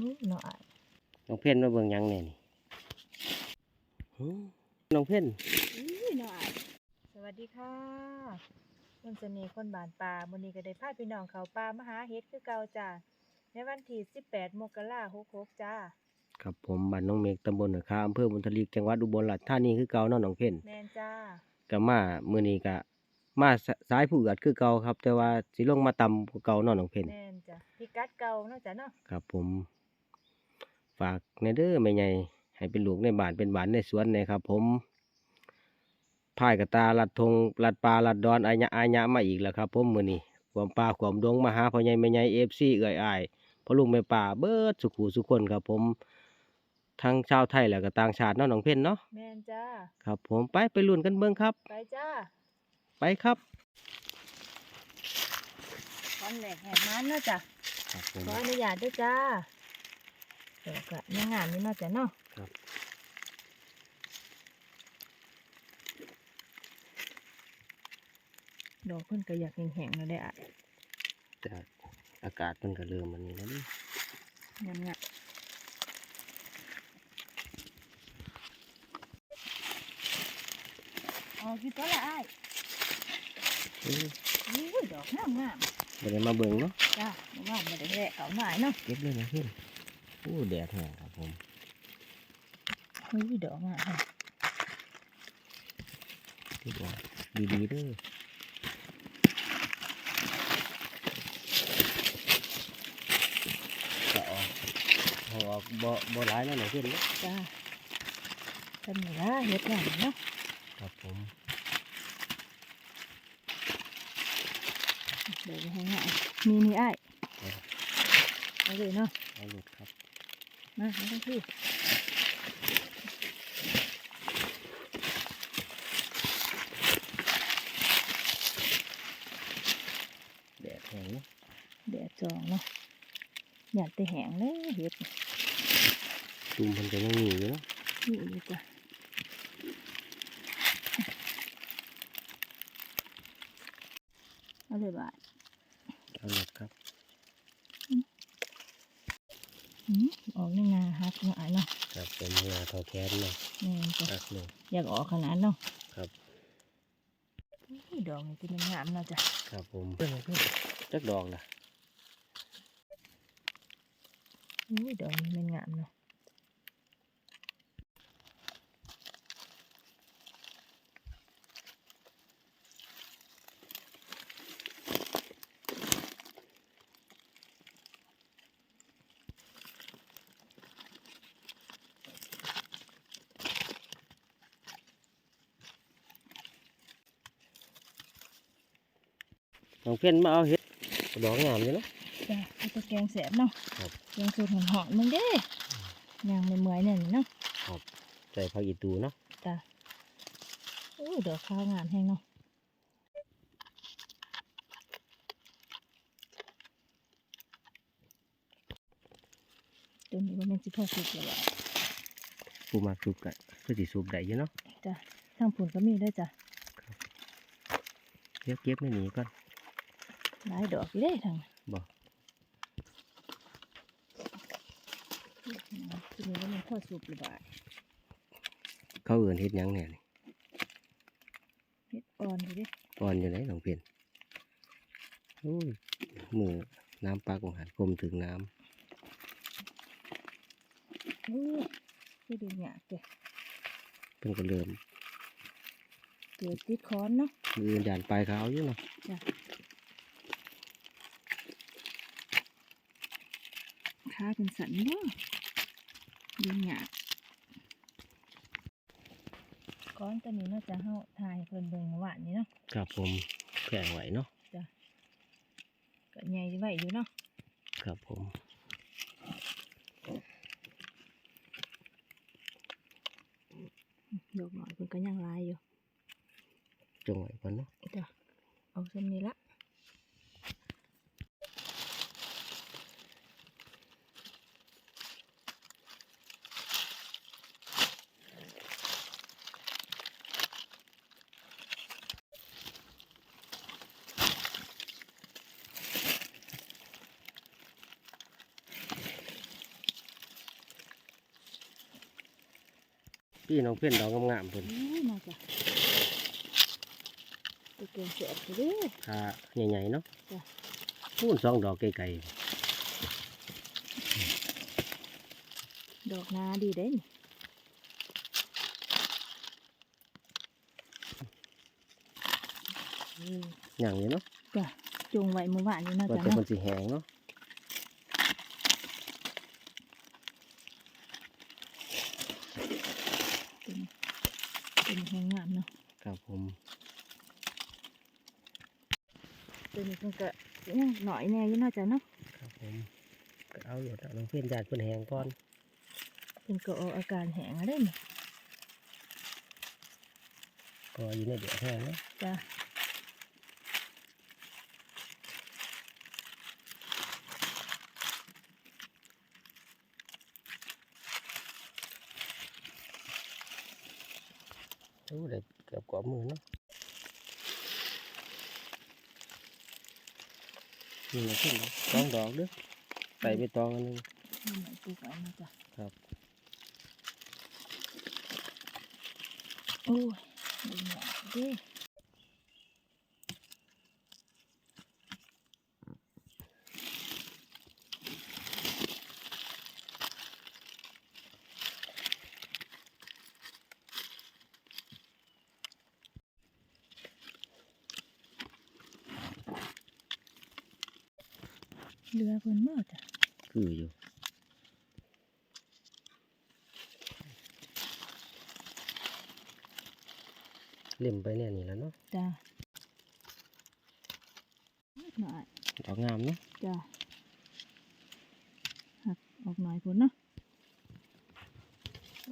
นี่เนาะอ้ายน้องเพ่นมาเบิ่งหยังแน่นี่หือน้องเพ่นอุ้ยเนาะอ้ายสวัสดีค่ะคนเสน่ห์คนบานป่ามื้อนี้ก็ได้พาพี่น้องเขาป่ามาหาเฮ็ดคือเก่าจ้าในวันที่18มกราคม66จ้าครับผมบ้านน้องเมฆตำบลหนองคาอำเภอบุญทลีจังหวัดอุบลราชธานีคือเก่าเนาะน้องเพ่นแม่นจ้าก็มามื้อนี้ก็มาสสายผู้เอือดคือเก่าครับ แต่ว่าสิลงมาต่ำกว่าเก่าเนาะน้องเพ่นแม่นจ้าพิกัดเก่าเนาะจ้ะเนาะครับผม ฝากในเด้อแม่ใหญ่ให้เป็นลูกในบ้านเป็นบ้านในสวนเนยครับ ผมพายกระตาลัดทงลัดปลาลัดดอนอายะอายะมาอีกแล้วครับ ผมมื้อนี้ความปลาความดงมาหาพ่อใหญ่แม่ใหญ่ FC เอื้อยอ้ายพ่อลุงแม่ป่าเบิดสุขูสุคนครับ ผมทั้งชาวไทยแล้วก็ต่างชาติเนาะน้องเพ่นเนาะแม่นจ้าครับ ผมไปไปลุ้นกันเบิ่งครับ ไปจ้าไปครับตอนแรกแหกมันเนาะจ้ะครับผมขออนุญาตด้วยจ้า เดี๋ยวก็ยังงามนี่เนาะจ้ะเนาะครับดอกเพิ่นก็อยากแห้งๆแล้วได้อะแต่อากาศมันก็เริ่มมันนี้แล้วนี่งามงามอ๋อคิดตัวละอ้ายเอ้ยอุ้ยดอกงามงามบ่ได้มาเบิ่งเนาะจ้างามมาได้แหละเขาหน่อยเนาะเก็บเลยนะเพื่อนโอ้แดดแห้งครับผมอุ้ยดอกงามแฮะเก็บออกดีๆเด้อจะออกเอาออกบ่บ่หลายแล้วหน่อยเพื่อนเนาะจ้าทำนี่ละเฮ็ดงามเนาะครับผมเดี๋ยวให้ง่ายมีนี่อ้ายเอาเลยเนาะเอาหลุดครับ มาเอาทั้งที่แดดแห้งเนาะแดดจองเนาะอยากแต่แห้งเลยเฮ็ดตุ่มมันก็ยังมีอยู่เนาะนี่ดีกว่าเอาเลยบ่ายเอาหลุดครับ อืมออกในนาฮักเนาะอ้ายเนาะ ครับ ผมงาเทอแคสเนาะแม่นจ้ะหักหนึ่งอยากออกขนาดเนาะครับอุ้ยดอกนี่จะเป็นงามเนาะจ้ะครับผมเพื่อนเพื่อนจักดอกล่ะอุ้ยดอกนี่เป็นงามเนาะ น้องเพื่อนมาเอาเห็ดดอกงามอยู่เนาะจ้ะเอาไปแกงแสบเนาะครับแกงสูตรหอมๆมึงเด้ยังไม่เมื่อยๆเนี่ยเนาะใส่ผักอีตูเนาะจ้ะอุ้ยดอกข้าวงามแห้งเนาะตัวนี้ว่ามันสิพอสุกแล้วอะปูมาสุกกะคือสิสุกได้อยู่เนาะจ้ะทางผุนก็มีด้วยจ้ะเดี๋ยวเก็บไม่หนีก่อน หลายดอกอยู่เด้ทางบ่ตัวนี้ว่ามันพอสุกหรือเปล่าเขาเอื่นเฮ็ดหยังเนี่ยนี่เฮ็ดอ่อนอยู่เด้อ่อนอยู่ไหนน้องเพียนโอ้ยมือน้ำปลากของหันกลมถึงน้อู้คือดูหยาบเด้ำเพิ่นก็เริ่มเกิดติดค้อนเนาะมือด่านปลายขาวอยู่เนาะ ขาเป็นสันเนาะดูหยาบก้อนตัวนี้เนาะจะเฮาถ่ายให้เพิ่นเบิ่งเมื่อวานนี้เนาะครับผมแข็งไหวเนาะก็ใหญ่ไว้อยู่เนาะครับผมดอกหน่อยเพิ่นก็ยังหลายอยู่จงไหวก่อนเนาะจ้ะเอาเส้นนี้ละ พี่น้องเพื่อนดอกงามๆเพิ่นอู้น่าจะไปเกินเสียไปเด้อขาใหญ่ๆเนาะจ้ะพูนสองดอกไกลดอกนาดีเด้นี่ๆอย่างนี้เนาะจ้ะจงไว้เมื่อวานนี้เนาะว่าจ้ะแต่เนาะมันสิแห้งเนาะ เป็นแห้งงามเนาะ ครับผม ตัวนี้เพิ่นก็ยังหน่อยแน่อยู่เนาะจ้ะเนาะครับผมก็เอาอยู่เอาน้องเพื่อนญาติเพิ่นแห้งก่อนเพิ่นก็ออกอาการแห้งอะไรนี่ก็อยู่ในเดือดแห้งเนาะจ้ะโอ้ได้เกือบกว่ามือเนาะ นี่นะเพื่อนสองดอกเด้อใส่ไปตองอันหนึงนี่หน่อยปลูกไว้เนาะจ้ะครับโอ้ยดีหน่อยเด้ เรือเพิ่นมาจ้ะคืออยู่เล่มไปเนี่ยนี่แล้วเนาะจ้ะหน่อยดอกงามเนาะจ้ะหักออกหน่อยพุ่นเนาะ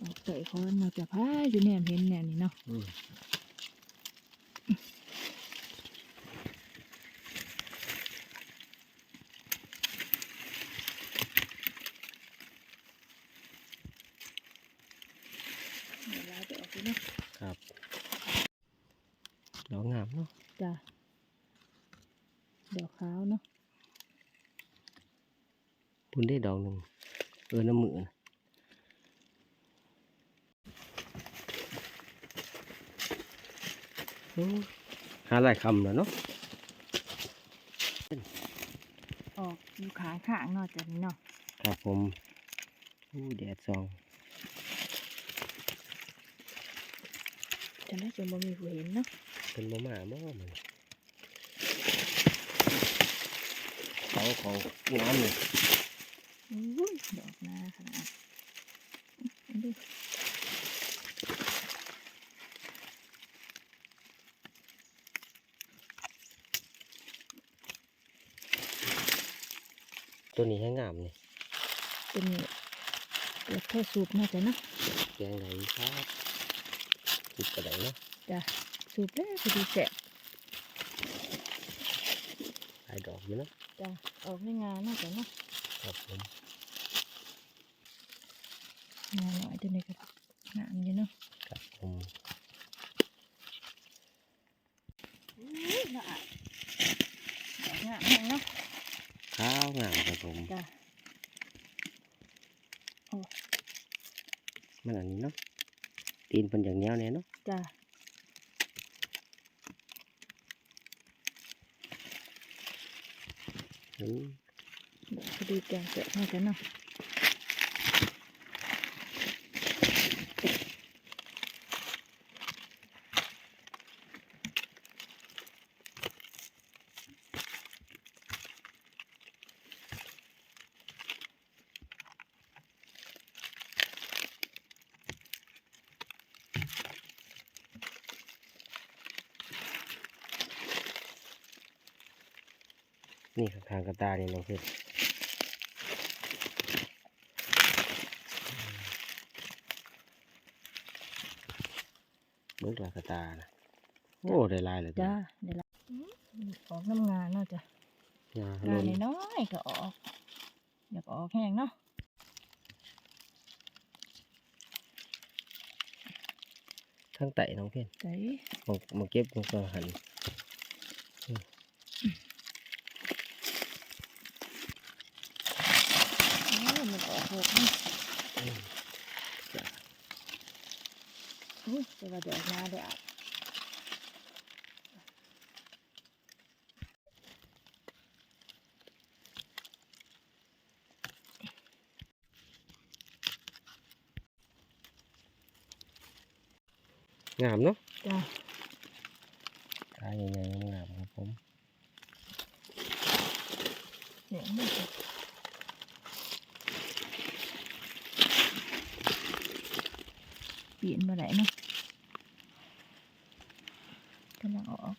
ออกใส่คอนมาจะพายอยู่แนมเห็นแนวนี้เนาะ อืม เดี๋ยว เราจะออกไปเนาะครับดอกงามเนาะจ้ะดอกขาวเนาะพุ่นได้ดอกหนึ่งเออน้ำมือนะโอ้หาหลายคำแล้วเนาะออกอยู่ขางข้างๆเนาะจ้ะนี่เนาะครับผมอู้แดดซอง จะได้จะบ่มีผู้เห็นเนาะเป็นมาม่าบ่มันเขาของน้ำเลยอุ้ยดอกนาขนาดอันนี้ตัวนี้ให้งามนี่เป็นเลือดแค่สูบเนาะจ้ะเนาะแกงไหนครับ คิดกระไดเนาะจ้ะสูบแล้วพอดีแสะหลายดอกอยู่เนาะจ้ะออกในงานเนาะจ้ะเนาะครับผมงานหน่อยตัวนี้ก็งามอยู่เนาะครับผมอุ้ยน่าอะดอกงามแห้งเนาะข้าวงามครับผมจ้ะมันอันนี้เนาะ ตีนเป็นอย่างแนวเนี่ยเนาะจ้ะอืมดอกพอดีแกงเสร็จเนาะจ้ะเนาะ นี่ข้างๆกระตานี่น้องเพชรเบิกลากระตานะโอ้ได้หลายเลยจ้ะเดี๋ยวละออกน้ำงานเนาะจ้ะยางงานน้อยๆก็ออกอยากออกแห้งเนาะข้างไต่น้องเพชรใจมามาเก็บมันก็หันโอ้มันออกหกนี่ อืมจ้ะ อุ้ยจะ ว่าเดี๋ยวออกมาเดี๋ยวอาจงามเนาะจ้าตาใหญ่ๆงามๆครับผมเดี๋ยวมันจะเปลี่ยนมาไหนเนาะ กำลังเอาออก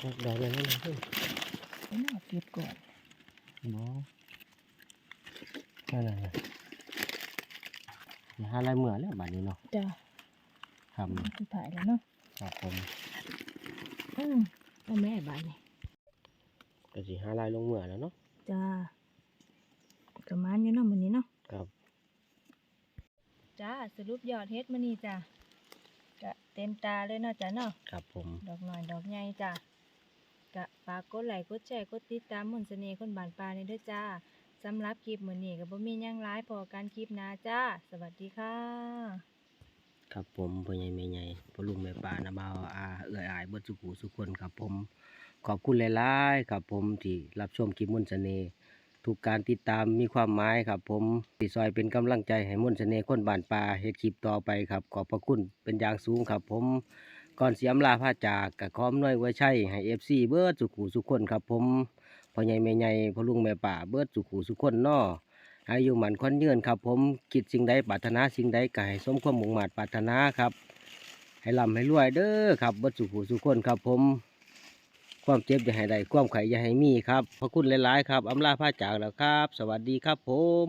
ออกดอกแล้วนะเพื่อนเอาหน้าเก็บก่อนบ่นั่นน่ะนะอย่าหาลายเหมือแล้วบัดนี้เนาะจ้าครับคือถ่ายแล้วเนาะครับผมอืมเอแม่บายนี่ก็สิหาลายลงเหมือแล้วเนาะจ้าประมาณอยู่เนาะมันนี้เนาะ จ้าสรุปยอดเฮ็ดมื้อนี้จ้าก็เต็มตาเลยเนาะจ้าเนาะครับผม ดอกหน่อยดอกใหญ่จ้ากะฝากกดไลค์กดแชร์กดติดตามมนต์เสน่ห์คนบานปลาในเด้อจ้าสำหรับคลิปมื้อนี้ก็บ่มีหยังหลายพอกันคลิปหน้าจ้า สวัสดีค่ะ ครับผมพ่อใหญ่แม่ใหญ่พ่อลุงแม่ป้านะบ่าวอาเอื้อยอายเบิดสุขุสุขคนครับผม ขอบคุณหลายๆครับผมที่รับชมคลิปมนต์เสน่ห์ ทุกการติดตามมีความหมายครับ ผมที่ซอยเป็นกำลังใจให้มนต์เสน่ห์คนบ้านป่าเฮ็ดคลิปต่อไปครับ ขอบพระคุณเป็นอย่างสูงครับ ผมก่อนเสียมลาพาจากกับขอมน้อยไว้ใช่ให้ FC เบิดสุขุสุขคนครับ ผมพ่อใหญ่แม่ใหญ่พ่อลุงแม่ป่าเบิดสุขุสุขคนน้ออายุหมันควันยืนครับ ผมคิดสิ่งใดปรารถนาสิ่งใดก็ให้สมความมุ่งมั่นปรารถนาครับ ให้ร่ำให้รวยเด้อครับเบิดสุขุสุขคนครับ ผม ความเจ็บอย่าให้ได้ความไข่อย่าให้มีครับพระคุณหลาย ๆ ครับอำลาผ้าจากแล้วครับ สวัสดีครับผม